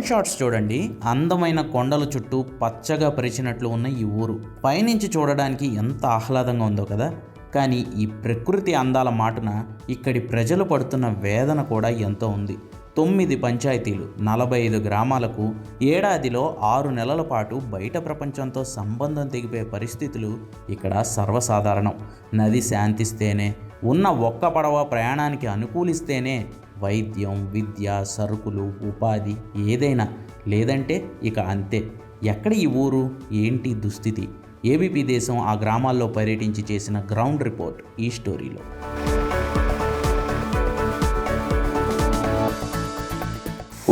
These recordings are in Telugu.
డ్రోన్ షాట్స్ చూడండి. అందమైన కొండల చుట్టూ పచ్చగా పరిచినట్లు ఉన్న ఈ ఊరు. పైనుంచి చూడడానికి ఎంత ఆహ్లాదంగా ఉందో కదా. కానీ ఈ ప్రకృతి అందాల మాటున ఇక్కడి ప్రజలు పడుతున్న వేదన కూడా ఎంతో ఉంది. తొమ్మిది పంచాయతీలు నలభై ఐదు గ్రామాలకు ఏడాదిలో ఆరు నెలల పాటు బయట ప్రపంచంతో సంబంధం తెగిపోయే పరిస్థితులు ఇక్కడ సర్వసాధారణం. నది శాంతిస్తేనే ఉన్న ఒక్క పడవ ప్రయాణానికి అనుకూలిస్తేనే వైద్యం విద్య సరుకులు ఉపాధి ఏదైనా లేదంటే ఇక అంతే. ఎక్కడ ఈ ఊరు? ఏంటి దుస్థితి? ఏబీపీ దేశం ఆ గ్రామాల్లో పర్యటించి చేసిన గ్రౌండ్ రిపోర్ట్ ఈ స్టోరీలో.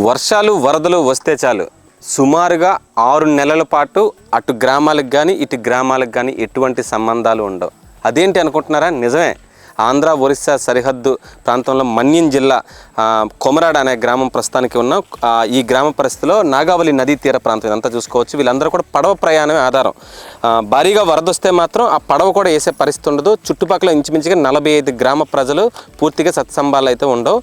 వర్షాలు వరదలు వస్తే చాలు. సుమారుగా ఆరు నెలల పాటు అటు గ్రామాలకు కానీ ఇటు గ్రామాలకు కానీ ఎటువంటి సంబంధాలు ఉండవు. అదేంటి అనుకుంటున్నారా? నిజమే. ఆంధ్ర ఒరిస్సా సరిహద్దు ప్రాంతంలో మన్యం జిల్లా కొమరాడ్ కొమరాడ అనే గ్రామం ప్రస్తుతానికి ఉన్న ఈ గ్రామ పరిస్థితిలో నాగావళి నదీ తీర ప్రాంతం ఇదంతా చూసుకోవచ్చు. వీళ్ళందరూ కూడా పడవ ప్రయాణమే ఆధారం. భారీగా వరద వస్తే మాత్రం ఆ పడవ కూడా వేసే పరిస్థితి ఉండదు. చుట్టుపక్కల ఇంచుమించుగా నలభై ఐదు గ్రామ ప్రజలు పూర్తిగా సత్సంబాలు అయితే ఉండవు.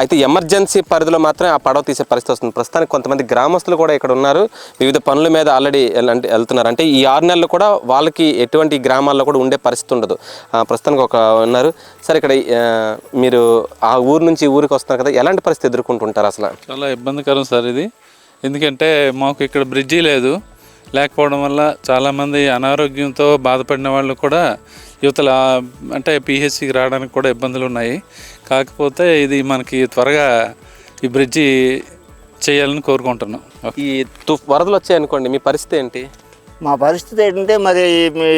అయితే ఎమర్జెన్సీ పరిధిలో మాత్రమే ఆ పడవ తీసే పరిస్థితి వస్తుంది. ప్రస్తుతానికి కొంతమంది గ్రామస్తులు కూడా ఇక్కడ ఉన్నారు. వివిధ పనుల మీద ఆల్రెడీ అంటే వెళ్తున్నారు. అంటే ఈ ఆరు నెలలు కూడా వాళ్ళకి ఎటువంటి గ్రామాల్లో కూడా ఉండే పరిస్థితి ఉండదు. ప్రస్తుతానికి ఒక ఉన్నారు. సరే ఇక్కడ మీరు ఆ ఊరు నుంచి ఊరికి వస్తున్నారు కదా ఎలాంటి పరిస్థితి ఎదుర్కొంటుంటారు అసలు? చాలా ఇబ్బందికరం సార్ ఇది. ఎందుకంటే మాకు ఇక్కడ బ్రిడ్జి లేదు. లేకపోవడం వల్ల చాలామంది అనారోగ్యంతో బాధపడిన వాళ్ళు కూడా యువతల అంటే పిహెచ్సికి రావడానికి కూడా ఇబ్బందులు ఉన్నాయి. కాకపోతే ఇది మనకి త్వరగా ఈ బ్రిడ్జి చేయాలని కోరుకుంటున్నాం. ఈ తు వరదలు వచ్చాయనుకోండి మీ పరిస్థితి ఏంటి? మా పరిస్థితి ఏంటంటే మరి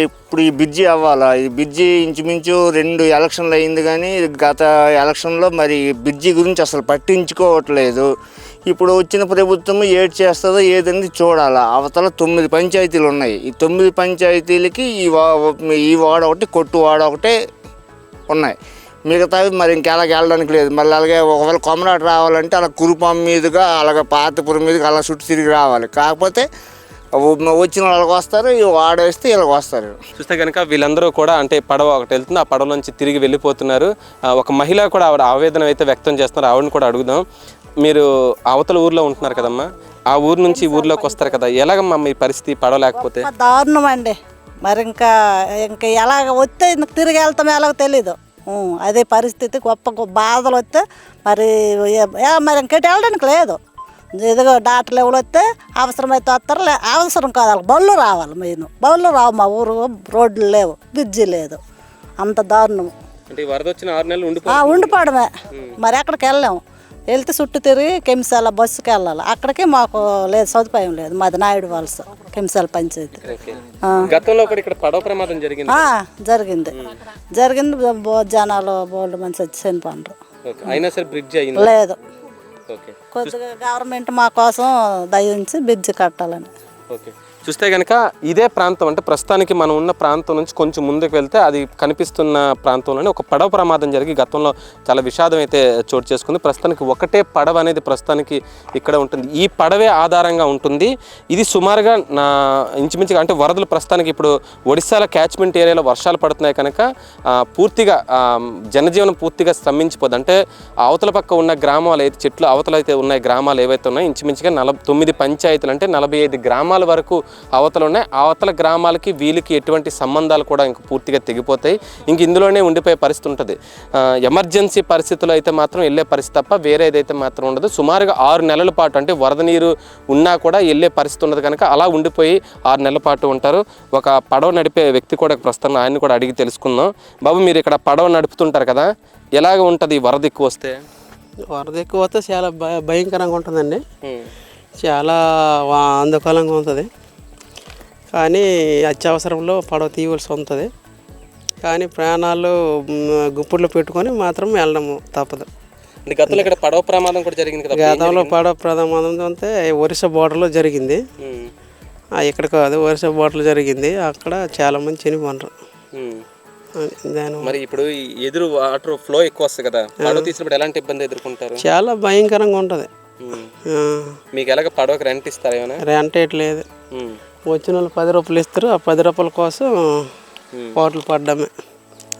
ఇప్పుడు ఈ బిజ్జి అవ్వాలా? ఈ బిజ్జి ఇంచుమించు రెండు ఎలక్షన్లు అయింది కానీ గత ఎలక్షన్లో మరి బిజ్జి గురించి అసలు పట్టించుకోవట్లేదు. ఇప్పుడు వచ్చిన ప్రభుత్వం ఏది చేస్తుందో ఏదని చూడాలా? అవతల తొమ్మిది పంచాయతీలు ఉన్నాయి. ఈ తొమ్మిది పంచాయతీలకి ఈ వా ఈ వాడ ఒకటి కొట్టు వాడ ఒకటే ఉన్నాయి. మిగతావి మరి ఇంకెలాగ వెళ్ళడానికి లేదు. మళ్ళీ అలాగే ఒకవేళ కొమరాట రావాలంటే అలా కురుపాం మీదుగా అలాగ పాతపురం మీదుగా అలా చుట్టూ తిరిగి రావాలి. కాకపోతే వచ్చిన వాళ్ళకి వస్తారు ఇవి వాడేస్తే వీళ్ళకి వస్తారు. చూస్తే కనుక వీళ్ళందరూ కూడా అంటే పడవ ఒకటి వెళ్తుంది ఆ పడవ నుంచి తిరిగి వెళ్ళిపోతున్నారు. ఒక మహిళ కూడా ఆవిడ ఆవేదన అయితే వ్యక్తం చేస్తున్నారు ఆవిడని కూడా అడుగుదాం. మీరు అవతల ఊర్లో ఉంటున్నారు కదమ్మా? ఆ ఊరు నుంచి ఈ ఊర్లోకి వస్తారు కదా ఎలాగమ్మా మీ పరిస్థితి పడవ లేకపోతే? గొప్ప దారుణం అండి మరి ఇంకా ఇంకా ఎలాగ వస్తే ఇంక తిరిగి వెళ్తాం ఎలాగో తెలీదు. అదే పరిస్థితి గొప్ప గొప్ప బాధలు వస్తే మరి మరి ఇంకటి వెళ్ళడానికి లేదు. ఇదిగో డాక్టర్లు ఎవరు వస్తే అవసరమైతే వస్తారు లే అవసరం కాదు బళ్ళు రావాలి మెయిన్. బళ్ళు రావు మా ఊరు రోడ్లు లేవు బ్రిడ్జి లేదు. అంత దారుణం. ఉండిపోవడమే. మరి ఎక్కడికి వెళ్ళాము వెళ్తే చుట్టూ తిరిగి కెమిసాల బస్సుకి వెళ్ళాలి. అక్కడికి మాకు లేదు సదుపాయం లేదు. మాది నాయుడు వలస కెమిసాల పంచాయతీ. గతంలో పడవ ప్రమాదం జరిగింది. జరిగింది. జనాలు బోల్డ్ చనిపోండ్రు ఓకే. అయినా సరే బ్రిడ్జ్ లేదు. ఓకే. కొద్దిగా గవర్నమెంట్ మా కోసం దయించి బ్రిడ్జ్ కట్టాలని. ఓకే. చూస్తే కనుక ఇదే ప్రాంతం అంటే ప్రస్తుతానికి మనం ఉన్న ప్రాంతం నుంచి కొంచెం ముందుకు వెళ్తే అది కనిపిస్తున్న ప్రాంతంలోనే ఒక పడవ ప్రమాదం జరిగి గతంలో చాలా విషాదం అయితే చోటు చేసుకుంది. ప్రస్తుతానికి ఒకటే పడవ అనేది ప్రస్తుతానికి ఇక్కడ ఉంటుంది. ఈ పడవే ఆధారంగా ఉంటుంది. ఇది సుమారుగా నా ఇంచుమించుగా అంటే వరదలు ప్రస్తుతానికి ఇప్పుడు ఒడిశాల క్యాచ్మెంట్ ఏరియాలో వర్షాలు పడుతున్నాయి కనుక పూర్తిగా జనజీవనం పూర్తిగా స్తంభించిపోదు అంటే అవతల పక్క ఉన్న గ్రామాలు అయితే చెట్లు అవతల అయితే ఉన్నాయి గ్రామాలు ఏవైతే ఉన్నాయో ఇంచుమించుగా నలభై తొమ్మిది పంచాయతీలు అంటే నలభై ఐదు గ్రామాల వరకు అవతల ఉన్నాయి అవతల గ్రామాలకి వీళ్ళకి ఎటువంటి సంబంధాలు కూడా ఇంక పూర్తిగా తెగిపోతాయి. ఇంక ఇందులోనే ఉండిపోయే పరిస్థితి ఉంటుంది. ఎమర్జెన్సీ పరిస్థితుల్లో అయితే మాత్రం వెళ్ళే పరిస్థితి తప్ప వేరే ఏదైతే మాత్రం ఉండదు. సుమారుగా ఆరు నెలల పాటు అంటే వరద నీరు ఉన్నా కూడా వెళ్ళే పరిస్థితి ఉండదు కనుక అలా ఉండిపోయి ఆరు నెలల పాటు ఉంటారు. ఒక పడవ నడిపే వ్యక్తి కూడా ప్రస్తుతం ఆయన్ని కూడా అడిగి తెలుసుకుందాం. బాబు మీరు ఇక్కడ పడవ నడుపుతుంటారు కదా ఎలాగ ఉంటుంది వరద ఎక్కువ వస్తే? వరద ఎక్కువ వస్తే చాలా భయ భయంకరంగా ఉంటుందండి. చాలా ఆందోళనగా ఉంటుంది. కానీ అత్యవసరంలో పడవ తీయవలసి ఉంటుంది. కానీ ప్రాణాలు మ్, గుప్పుట్లో పెట్టుకొని మాత్రం వెళ్ళడము తప్పదు. గతంలో ఇక్కడ పడవ ప్రమాదం కూడా జరిగింది కదా? గతంలో పడవ ప్రమాదం అంటే ఒరిస్సా బోర్డర్లో జరిగింది. ఇక్కడ కాదు ఒరిస్సా బోర్డర్లో జరిగింది. అక్కడ చాలామంది చనిపోండ్రు ఉమ్. దాని మరి ఇప్పుడు ఎదురు వాటర్ ఫ్లో ఎక్కువ వస్తుంది కదా? పడవ తీసినప్పుడు ఎలాంటి ఇబ్బంది ఎదుర్కొంటారు? చాలా భయంకరంగా ఉంటుంది. మీకు ఎలాగ పడవకి రెంట్ ఇస్తారా ఏమైనా? రెంట్ లేదు. ఉమ్. వచ్చిన వాళ్ళు పది రూపాయలు ఇస్తారు. ఆ పది రూపాయల కోసం హోటల్ పడ్డామే.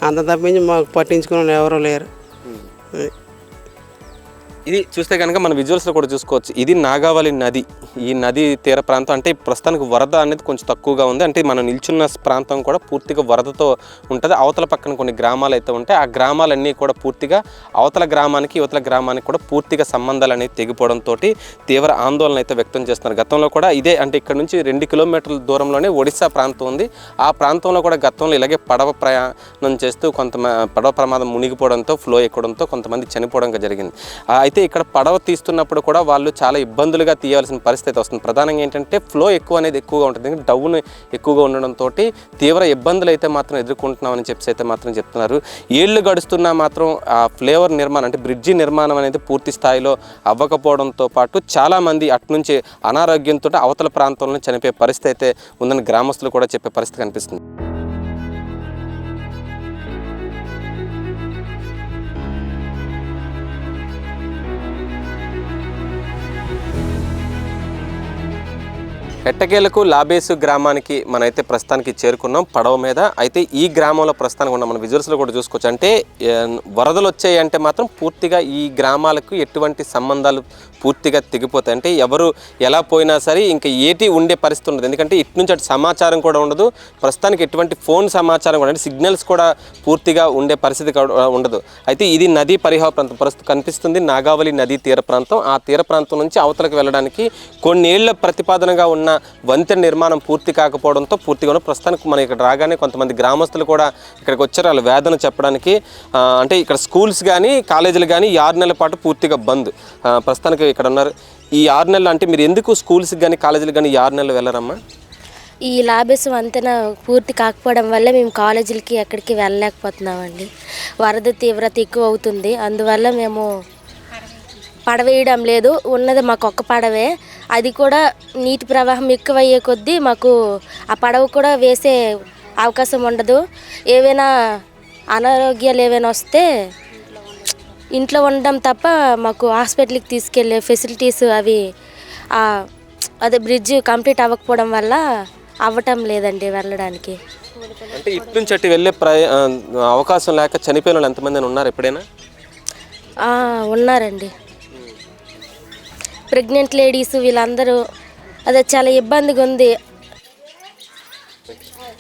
అంత తప్పించి మాకు పట్టించుకునే వాళ్ళు ఎవరూ లేరు. ఇది చూస్తే కనుక మన విజువల్స్లో కూడా చూసుకోవచ్చు. ఇది నాగావళి నది. ఈ నది తీర ప్రాంతం అంటే ప్రస్తుతానికి వరద అనేది కొంచెం తక్కువగా ఉంది. అంటే మనం నిల్చున్న ప్రాంతం కూడా పూర్తిగా వరదతో ఉంటుంది. అవతల పక్కన కొన్ని గ్రామాలు అయితే ఉంటాయి. ఆ గ్రామాలన్నీ కూడా పూర్తిగా అవతల గ్రామానికి యువతల గ్రామానికి కూడా పూర్తిగా సంబంధాలు అనేవి తెగిపోవడంతో తీవ్ర ఆందోళన అయితే వ్యక్తం చేస్తున్నారు. గతంలో కూడా ఇదే అంటే ఇక్కడ నుంచి రెండు కిలోమీటర్ల దూరంలోనే ఒడిశా ప్రాంతం ఉంది. ఆ ప్రాంతంలో కూడా గతంలో ఇలాగే పడవ ప్రయాణం చేస్తూ కొంత పడవ ప్రమాదం మునిగిపోవడంతో ఫ్లో ఎక్కడంతో కొంతమంది చనిపోవడం జరిగింది. అయితే ఇక్కడ పడవ తీస్తున్నప్పుడు కూడా వాళ్ళు చాలా ఇబ్బందులుగా తీయాల్సిన పరిస్థితి వస్తుంది. ప్రధానంగా ఏంటంటే ఫ్లో ఎక్కువ అనేది ఎక్కువగా ఉంటుంది. ఎందుకంటే డౌన్ ఎక్కువగా ఉండడంతో తీవ్ర ఇబ్బందులు అయితే మాత్రం ఎదుర్కొంటున్నామని చెప్పి అయితే మాత్రం చెప్తున్నారు. ఏళ్ళు గడుస్తున్నా మాత్రం ఆ ఫ్లేవర్ నిర్మాణం అంటే బ్రిడ్జి నిర్మాణం అనేది పూర్తి స్థాయిలో అవ్వకపోవడంతో పాటు చాలామంది అట్నుంచి అనారోగ్యంతో అవతల ప్రాంతంలో చనిపోయే పరిస్థితి అయితే ఉందని గ్రామస్తులు కూడా చెప్పే పరిస్థితి కనిపిస్తుంది. ఎట్టకేలకు లాబేసు గ్రామానికి మనైతే ప్రస్తుతానికి చేరుకున్నాం పడవ మీద. అయితే ఈ గ్రామంలో ప్రస్తుతానికి ఉన్న మన విజువల్స్లో కూడా చూసుకోవచ్చు. అంటే వరదలు వచ్చాయి అంటే మాత్రం పూర్తిగా ఈ గ్రామాలకు ఎటువంటి సంబంధాలు పూర్తిగా తెగిపోతాయి. అంటే ఎవరు ఎలా పోయినా సరే ఇంకా ఏటి ఉండే పరిస్థితి ఉండదు. ఎందుకంటే ఇటు నుంచి అటు సమాచారం కూడా ఉండదు. ప్రస్తుతానికి ఎటువంటి ఫోన్ సమాచారం కూడా అంటే సిగ్నల్స్ కూడా పూర్తిగా ఉండే పరిస్థితి కూడా ఉండదు. అయితే ఇది నదీ పరిహార ప్రాంతం ప్రస్తుతం కనిపిస్తుంది. నాగావళి నదీ తీర ప్రాంతం. ఆ తీర ప్రాంతం నుంచి అవతలకు వెళ్ళడానికి కొన్నేళ్ళ ప్రతిపాదనగా ఉన్న వంతెన నిర్మాణం పూర్తి కాకపోవడంతో పూర్తిగా ఉన్న ప్రస్తుతానికి మనం ఇక్కడ రాగానే కొంతమంది గ్రామస్తులు కూడా ఇక్కడికి వచ్చారు. వాళ్ళ వేదన చెప్పడానికి అంటే ఇక్కడ స్కూల్స్ కానీ కాలేజీలు కానీ ఆరు నెలల పాటు పూర్తిగా బంద్. ప్రస్తుతానికి ఇక్కడ ఉన్నారు. ఈ ఆరు నెలలు అంటే మీరు ఎందుకు స్కూల్స్కి కానీ కాలేజీలకు కానీ ఆరు నెలలు వెళ్ళరమ్మా? ఈ లాబెస్ వంతెన పూర్తి కాకపోవడం వల్ల మేము కాలేజీలకి ఎక్కడికి వెళ్ళలేకపోతున్నామండి. వరద తీవ్రత ఎక్కువ అవుతుంది. అందువల్ల మేము పడవేయడం లేదు. ఉన్నది మాకు ఒక్క పడవే. అది కూడా నీటి ప్రవాహం ఎక్కువయ్యే కొద్దీ మాకు ఆ పడవ కూడా వేసే అవకాశం ఉండదు. ఏవైనా అనారోగ్యాలు ఏవైనా వస్తే ఇంట్లో ఉండడం తప్ప మాకు హాస్పిటల్కి తీసుకెళ్ళే ఫెసిలిటీస్ అవి అదే బ్రిడ్జ్ కంప్లీట్ అవ్వకపోవడం వల్ల అవ్వటం లేదండి వెళ్ళడానికి. అంటే ఇటు నుంచి అటు వెళ్ళే ప్రయ అవకాశం లేక చనిపోయిన వాళ్ళు ఎంతమంది ఉన్నారు ఎప్పుడైనా? ఉన్నారండి. ప్రెగ్నెంట్ లేడీస్ వీళ్ళందరూ అదే చాలా ఇబ్బందిగా ఉంది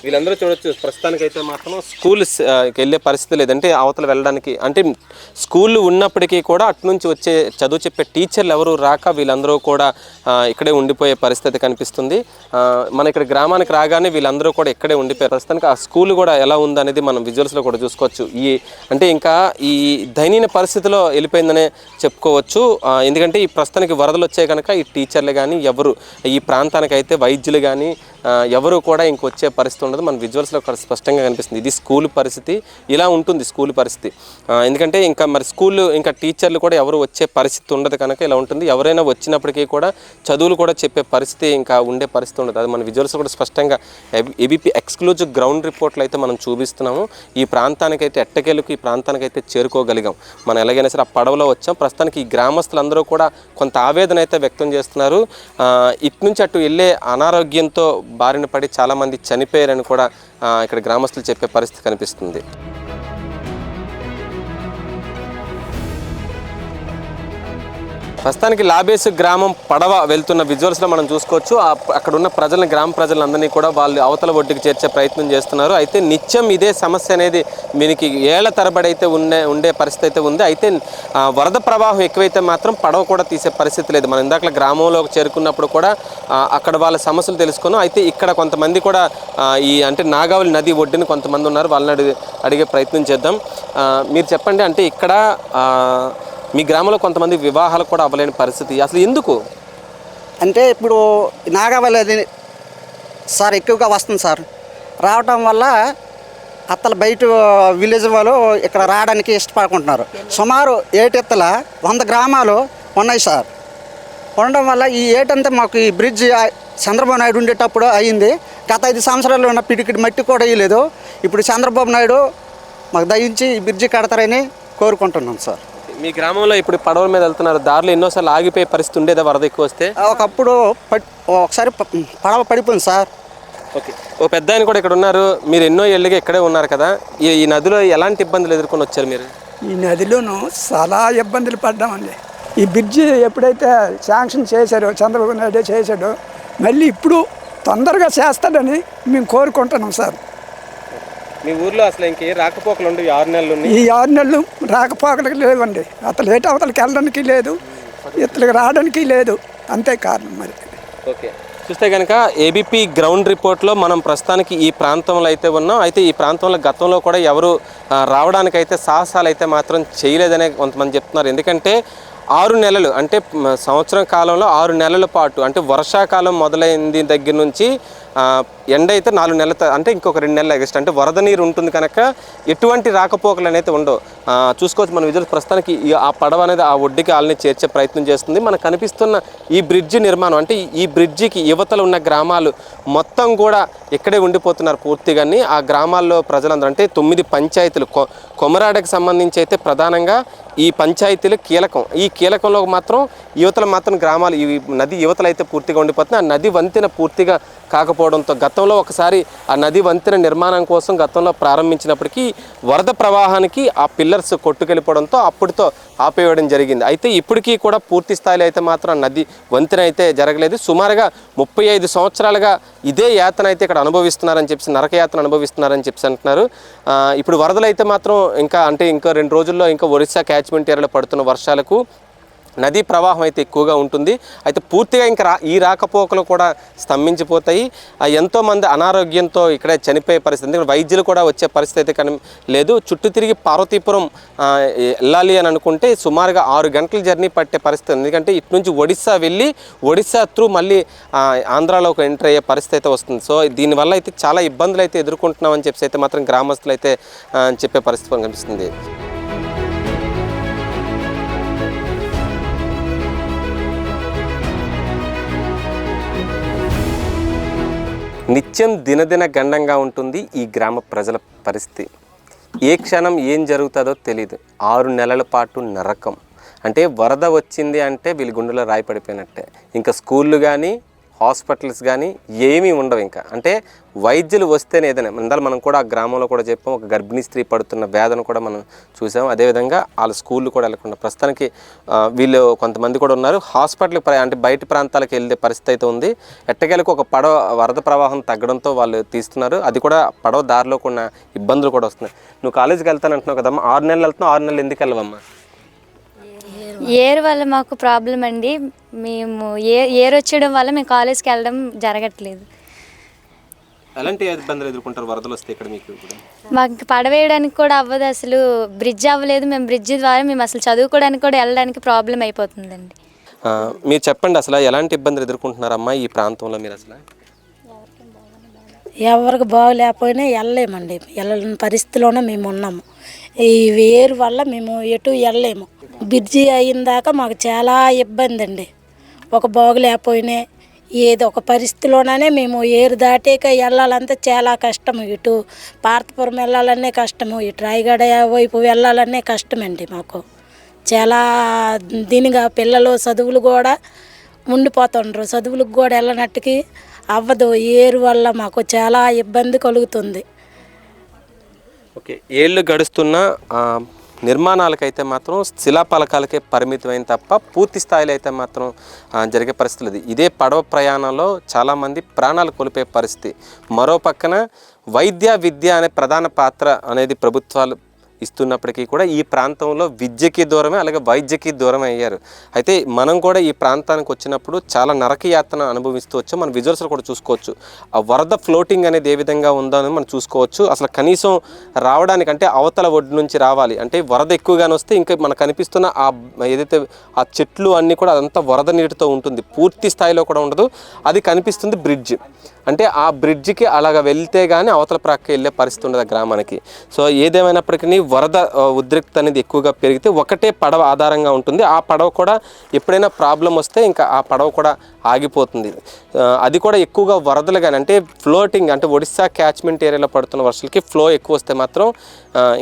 వీళ్ళందరూ చూడొచ్చు. ప్రస్తుతానికైతే మాత్రం స్కూల్ వెళ్ళే పరిస్థితి లేదంటే అవతల వెళ్ళడానికి. అంటే స్కూల్ ఉన్నప్పటికీ కూడా అటునుంచి వచ్చే చదువు చెప్పే టీచర్లు ఎవరు రాక వీళ్ళందరూ కూడా ఇక్కడే ఉండిపోయే పరిస్థితి కనిపిస్తుంది. మన ఇక్కడ గ్రామానికి రాగానే వీళ్ళందరూ కూడా ఇక్కడే ఉండిపోయారు. ప్రస్తుతానికి ఆ స్కూల్ కూడా ఎలా ఉందనేది మనం విజువల్స్లో కూడా చూసుకోవచ్చు. ఈ అంటే ఇంకా ఈ దయనీయ పరిస్థితిలో వెళ్ళిపోయిందనే చెప్పుకోవచ్చు. ఎందుకంటే ఈ ప్రస్తుతానికి వరదలు వచ్చాయి కనుక ఈ టీచర్లు కానీ ఎవరు ఈ ప్రాంతానికి అయితే వైద్యులు కానీ ఎవరు కూడా ఇంకొచ్చే పరిస్థితి ఉండదు. మన విజువల్స్లో కూడా స్పష్టంగా కనిపిస్తుంది. ఇది స్కూల్ పరిస్థితి. ఇలా ఉంటుంది స్కూల్ పరిస్థితి. ఎందుకంటే ఇంకా మరి స్కూల్ ఇంకా టీచర్లు కూడా ఎవరు వచ్చే పరిస్థితి ఉండదు కనుక ఇలా ఉంటుంది. ఎవరైనా వచ్చినప్పటికీ కూడా చదువులు కూడా చెప్పే పరిస్థితి ఇంకా ఉండే పరిస్థితి ఉండదు. అది మన విజువల్స్ కూడా స్పష్టంగా ఏబిపి ఎక్స్క్లూజివ్ గ్రౌండ్ రిపోర్ట్లు అయితే మనం చూపిస్తున్నాము. ఈ ప్రాంతానికైతే ఎట్టకేలకు ఈ ప్రాంతానికైతే చేరుకోగలిగాం. మనం ఎలాగైనా సరే ఆ పడవలో వచ్చాం. ప్రస్తుతానికి ఈ గ్రామస్తులందరూ కూడా కొంత ఆవేదన అయితే వ్యక్తం చేస్తున్నారు. ఇటు నుంచి అటు వెళ్ళే అనారోగ్యంతో బారిన పడి చాలామంది చనిపోయారని కూడా ఇక్కడ గ్రామస్తులు చెప్పే పరిస్థితి కనిపిస్తుంది. ప్రస్తుతానికి లాబేసు గ్రామం పడవ వెళ్తున్న విజువల్స్లో మనం చూసుకోవచ్చు. అక్కడ ఉన్న ప్రజలను గ్రామ ప్రజలందరినీ కూడా వాళ్ళు అవతల ఒడ్డుకి చేర్చే ప్రయత్నం చేస్తున్నారు. అయితే నిత్యం ఇదే సమస్య అనేది మీకు ఏళ్ళ తరబడి అయితే ఉండే ఉండే పరిస్థితి అయితే ఉంది. అయితే వరద ప్రవాహం ఎక్కువైతే మాత్రం పడవ కూడా తీసే పరిస్థితి లేదు. మనం ఇందాక గ్రామంలోకి చేరుకున్నప్పుడు కూడా అక్కడ వాళ్ళ సమస్యలు తెలుసుకున్నాం. అయితే ఇక్కడ కొంతమంది కూడా ఈ అంటే నాగావళి నది ఒడ్డున కొంతమంది ఉన్నారు. వాళ్ళని అడిగే అడిగే ప్రయత్నం చేద్దాం. మీరు చెప్పండి అంటే ఇక్కడ మీ గ్రామంలో కొంతమంది వివాహాలు కూడా అవ్వలేని పరిస్థితి. అసలు ఎందుకు? అంటే ఇప్పుడు నాగవల్లి అది సార్ ఎక్కువగా వస్తుంది సార్. రావటం వల్ల అత్తలు బయట విలేజ్ వాళ్ళు ఇక్కడ రావడానికి ఇష్టపడుకుంటున్నారు. సుమారు ఏటెత్తల వంద గ్రామాలు ఉన్నాయి సార్. ఉండడం వల్ల ఈ ఏటంతా మాకు ఈ బ్రిడ్జ్ చంద్రబాబు నాయుడు ఉండేటప్పుడు అయింది. గత ఐదు సంవత్సరాలు ఉన్న పిడికిడి మట్టి కూడా వేయలేదు. ఇప్పుడు చంద్రబాబు నాయుడు మాకు దయించి ఈ బ్రిడ్జి కడతారని కోరుకుంటున్నాం సార్. మీ గ్రామంలో ఇప్పుడు పడవల మీద వెళ్తున్నారు. దారిలో ఎన్నోసార్లు ఆగిపోయే పరిస్థితి ఉండేదా వరద ఎక్కువ వస్తే? ఒకప్పుడు ఒకసారి పడవ పడిపోయింది సార్. ఓకే. ఓ పెద్ద ఆయన కూడా ఇక్కడ ఉన్నారు. మీరు ఎన్నో ఏళ్ళుగా ఇక్కడే ఉన్నారు కదా. ఈ ఈ నదిలో ఎలాంటి ఇబ్బందులు ఎదుర్కొని వచ్చారు మీరు? ఈ నదిలోనూ చాలా ఇబ్బందులు పడ్డామండి. ఈ బ్రిడ్జి ఎప్పుడైతే శాంక్షన్ చేశారో చంద్రబాబు నాయుడు చేశాడో మళ్ళీ ఇప్పుడు తొందరగా చేస్తాడని మేము కోరుకుంటున్నాం సార్. మీ ఊర్లో అసలు ఇంకే రాకపోకలు ఉండవు ఆరు నెలలు. ఈ ఆరు నెలలు రాకపోకలకి లేవండి. అతను ఏట అవతలకి వెళ్ళడానికి లేదు ఇతనికి రావడానికి లేదు. అంతే కారణం మరి. ఓకే. చూస్తే కనుక ఏబీపీ గ్రౌండ్ రిపోర్ట్లో మనం ప్రస్తుతానికి ఈ ప్రాంతంలో అయితే ఉన్నాం. అయితే ఈ ప్రాంతంలో గతంలో కూడా ఎవరు ఆ, రావడానికైతే సాహసాలు అయితే మాత్రం చేయలేదనే కొంతమంది చెప్తున్నారు. ఎందుకంటే ఆరు నెలలు అంటే సంవత్సరం కాలంలో ఆరు నెలల పాటు అంటే వర్షాకాలం మొదలైంది దగ్గర నుంచి ఎండ అయితే నాలుగు నెలల అంటే ఇంకొక రెండు నెలలు ఎగస్ట్ అంటే వరద నీరు ఉంటుంది కనుక ఎటువంటి రాకపోకలు అనేది ఉండవు. చూసుకోవచ్చు మన విజువల్ ప్రస్తుతానికి ఈ ఆ పడవ అనేది ఆ ఒడ్డుకి వాళ్ళని చేర్చే ప్రయత్నం చేస్తుంది. మనకు కనిపిస్తున్న ఈ బ్రిడ్జి నిర్మాణం అంటే ఈ బ్రిడ్జికి యువతలు ఉన్న గ్రామాలు మొత్తం కూడా ఇక్కడే ఉండిపోతున్నారు పూర్తిగాని. ఆ గ్రామాల్లో ప్రజలందరూ అంటే తొమ్మిది పంచాయతీలు కొ కొమరాడకి సంబంధించి అయితే ప్రధానంగా ఈ పంచాయతీలు కీలకం. ఈ కీలకంలో మాత్రం యువతలు మాత్రం గ్రామాలు ఈ నది యువతలు అయితే పూర్తిగా ఉండిపోతుంది ఆ నది వంతెన పూర్తిగా కాకపోవడంతో గత గతంలో ఒకసారి ఆ నది వంతెన నిర్మాణం కోసం గతంలో ప్రారంభించినప్పటికీ వరద ప్రవాహానికి ఆ పిల్లర్స్ కొట్టుకెళ్ళిపోవడంతో అప్పటితో ఆపేయడం జరిగింది. అయితే ఇప్పటికీ కూడా పూర్తి స్థాయిలో అయితే మాత్రం ఆ నది వంతెన అయితే జరగలేదు. సుమారుగా ముప్పై ఐదు సంవత్సరాలుగా ఇదే యాతన అయితే ఇక్కడ అనుభవిస్తున్నారని చెప్పి నరక అనుభవిస్తున్నారని చెప్పి అంటున్నారు. ఇప్పుడు వరదలు అయితే మాత్రం ఇంకా అంటే ఇంకా రెండు రోజుల్లో ఇంకా ఒరిస్సా క్యాచ్మెంట్ ఏరియాలో పడుతున్న వర్షాలకు నదీ ప్రవాహం అయితే ఎక్కువగా ఉంటుంది. అయితే పూర్తిగా ఇంకా రా ఈ రాకపోకలు కూడా స్తంభించిపోతాయి. ఎంతోమంది అనారోగ్యంతో ఇక్కడే చనిపోయే పరిస్థితి. ఎందుకంటే వైద్యులు కూడా వచ్చే పరిస్థితి అయితే కానీ లేదు. చుట్టూ తిరిగి పార్వతీపురం వెళ్ళాలి అని అనుకుంటే సుమారుగా ఆరు గంటల జర్నీ పట్టే పరిస్థితి ఎందుకంటే ఇటు నుంచి ఒడిస్సా వెళ్ళి ఒడిస్సా త్రూ మళ్ళీ ఆంధ్రాలోకి ఎంటర్ అయ్యే పరిస్థితి అయితే వస్తుంది. సో దీనివల్ల అయితే చాలా ఇబ్బందులు అయితే ఎదుర్కొంటున్నామని చెప్పి అయితే మాత్రం గ్రామస్తులు అయితే చెప్పే పరిస్థితి కనిపిస్తుంది. నిత్యం దినదిన గండంగా ఉంటుంది ఈ గ్రామ ప్రజల పరిస్థితి. ఏ క్షణం ఏం జరుగుతుందో తెలియదు ఆరు నెలల పాటు నరకం. అంటే వరద వచ్చింది అంటే వీళ్ళ గుండెలో రాయి పడిపోయినట్టే. ఇంకా స్కూళ్ళు కానీ హాస్పిటల్స్ కానీ ఏమీ ఉండవు ఇంకా. అంటే వైద్యులు వస్తేనే ఏదైనా ఇందాక మనం కూడా ఆ గ్రామంలో కూడా చెప్పాం ఒక గర్భిణీ స్త్రీ పడుతున్న వేదన కూడా మనం చూసాం. అదేవిధంగా వాళ్ళ స్కూళ్ళు కూడా వెళ్ళకుండా ప్రస్తుతానికి వీళ్ళు కొంతమంది కూడా ఉన్నారు. హాస్పిటల్ అంటే బయట ప్రాంతాలకు వెళ్ళే పరిస్థితి అయితే ఉంది. ఎట్టకేలకు ఒక పడవ వరద ప్రవాహం తగ్గడంతో వాళ్ళు తీస్తున్నారు. అది కూడా పడవ దారిలో ఉన్న ఇబ్బందులు కూడా వస్తున్నాయి. నువ్వు కాలేజీకి వెళ్తాను అంటున్నావు కదమ్మా. ఆరు నెలలు వెళ్తున్నావు ఆరు నెలలు ఎందుకు వెళ్ళవమ్మా? ఏర్ వల్ల మాకు ప్రాబ్లం అండి. మేము ఏ ఏర్ వచ్చేయడం వల్ల మేము కాలేజ్కి వెళ్ళడం జరగట్లేదు. ఎలాంటి ఇబ్బందులు ఎదుర్కొంటారు వరదలు వస్తే ఇక్కడ మీకు మాకు పడవేయడానికి కూడా అవ్వదు అసలు. బ్రిడ్జ్ అవ్వలేదు. మేము బ్రిడ్జ్ ద్వారా మేము అసలు చదువుకోవడానికి కూడా వెళ్ళడానికి ప్రాబ్లం అయిపోతుందండి. మీరు చెప్పండి అసలు ఎలాంటి ఇబ్బందులు ఎదుర్కొంటున్నారమ్మా ఈ ప్రాంతంలో మీరు అసలు? ఎవరికి బాగలేకపోయినా వెళ్ళలేమండి. వెళ్ళలేని పరిస్థితిలోనే మేము ఉన్నాము. ఈ వేరు వల్ల మేము ఎటు వెళ్ళలేము. బ్రిడ్జి అయిందాక మాకు చాలా ఇబ్బంది అండి ఒక బాగు లేకపోయినా ఏదో ఒక పరిస్థితిలోనే మేము ఏరు దాటాక వెళ్ళాలంటే చాలా కష్టము. ఇటు పార్తపురం వెళ్ళాలనే కష్టము ఇటు రాయగడ వైపు వెళ్ళాలనే కష్టమండి మాకు. చాలా దీనిగా పిల్లలు చదువులు కూడా ఉండిపోతుండ్రు. చదువులకు కూడా వెళ్ళనట్టుకి అవ్వదు. ఏరు వల్ల మాకు చాలా ఇబ్బంది కలుగుతుంది. ఓకే. ఏళ్ళు గడుస్తున్నా నిర్మాణాలకైతే మాత్రం శిలాపలకాలకే పరిమితమైన తప్ప పూర్తి స్థాయిలో అయితే మాత్రం జరిగే పరిస్థితి లేదు. ఇదే పడవ ప్రయాణంలో చాలామంది ప్రాణాలు కోల్పోయే పరిస్థితి. మరో పక్కన వైద్య విద్య అనే ప్రధాన పాత్ర అనేది ప్రభుత్వాలు ఇస్తున్నప్పటికీ కూడా ఈ ప్రాంతంలో విద్యకి దూరమే అలాగే వైద్యకి దూరమే అయ్యారు. అయితే మనం కూడా ఈ ప్రాంతానికి వచ్చినప్పుడు చాలా నరకయాతన అనుభవిస్తూ వచ్చాం మన విజువల్స్లో కూడా చూసుకోవచ్చు. ఆ వరద ఫ్లోటింగ్ అనేది ఏ విధంగా ఉందో అని మనం చూసుకోవచ్చు. అసలు కనీసం రావడానికి అంటే అవతల ఒడ్డు నుంచి రావాలి. అంటే వరద ఎక్కువగానే వస్తే ఇంకా మనకు కనిపిస్తున్న ఆ ఏదైతే ఆ చెట్లు అన్నీ కూడా అదంతా వరద నీటితో ఉంటుంది. పూర్తి స్థాయిలో కూడా ఉండదు. అది కనిపిస్తుంది బ్రిడ్జ్ అంటే ఆ బ్రిడ్జికి అలాగ వెళ్తే కానీ అవతల ప్రక్క వెళ్ళే పరిస్థితి ఉండదు ఆ గ్రామానికి. సో ఏదేమైనప్పటికీ వరద ఉద్రిక్త అనేది ఎక్కువగా పెరిగితే ఒకటే పడవ ఆధారంగా ఉంటుంది. ఆ పడవ కూడా ఎప్పుడైనా ప్రాబ్లం వస్తే ఇంకా ఆ పడవ కూడా ఆగిపోతుంది. అది కూడా ఎక్కువగా వరదలు కానీ అంటే ఫ్లోటింగ్ అంటే ఒడిస్సా క్యాచ్మెంట్ ఏరియాలో పడుతున్న వర్షాలకి ఫ్లో ఎక్కువ వస్తే మాత్రం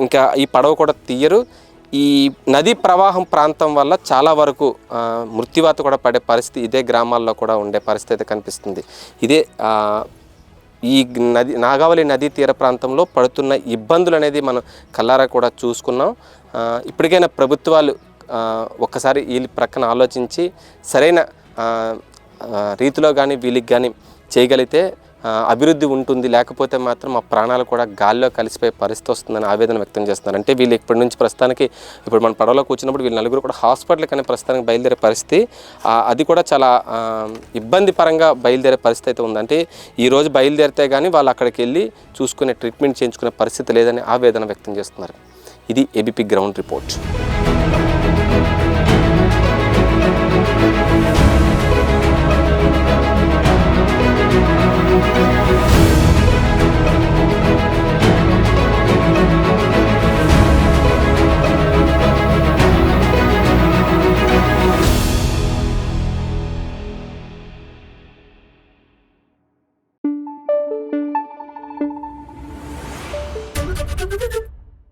ఇంకా ఈ పడవ కూడా తీయరు. ఈ నదీ ప్రవాహం ప్రాంతం వల్ల చాలా వరకు మృత్యువాత కూడా పడే పరిస్థితి ఇదే గ్రామాల్లో కూడా ఉండే పరిస్థితి అయితే కనిపిస్తుంది. ఇదే ఈ నది నాగావళి నదీ తీర ప్రాంతంలో పడుతున్న ఇబ్బందులు అనేది మనం కల్లారా కూడా చూసుకున్నాం. ఇప్పటికైనా ప్రభుత్వాలు ఒక్కసారి వీళ్ళ ప్రక్కన ఆలోచించి సరైన రీతిలో కానీ వీళ్ళకి కానీ చేయగలిగితే అభివృద్ధి ఉంటుంది లేకపోతే మాత్రం మా ప్రాణాలు కూడా గాల్లో కలిసిపోయే పరిస్థితి వస్తుందని ఆవేదన వ్యక్తం చేస్తున్నారు. అంటే వీళ్ళు ఇప్పటి నుంచి ప్రస్తుతానికి ఇప్పుడు మన పడవలో కూర్చున్నప్పుడు వీళ్ళు నలుగురు కూడా హాస్పిటల్ కానీ ప్రస్తుతానికి బయలుదేరే పరిస్థితి. అది కూడా చాలా ఇబ్బంది పరంగా బయలుదేరే పరిస్థితి అయితే ఉందంటే ఈరోజు బయలుదేరితే కానీ వాళ్ళు అక్కడికి వెళ్ళి చూసుకునే ట్రీట్మెంట్ చేయించుకునే పరిస్థితి లేదని ఆవేదన వ్యక్తం చేస్తున్నారు. ఇది ఏబీపీ గ్రౌండ్ రిపోర్ట్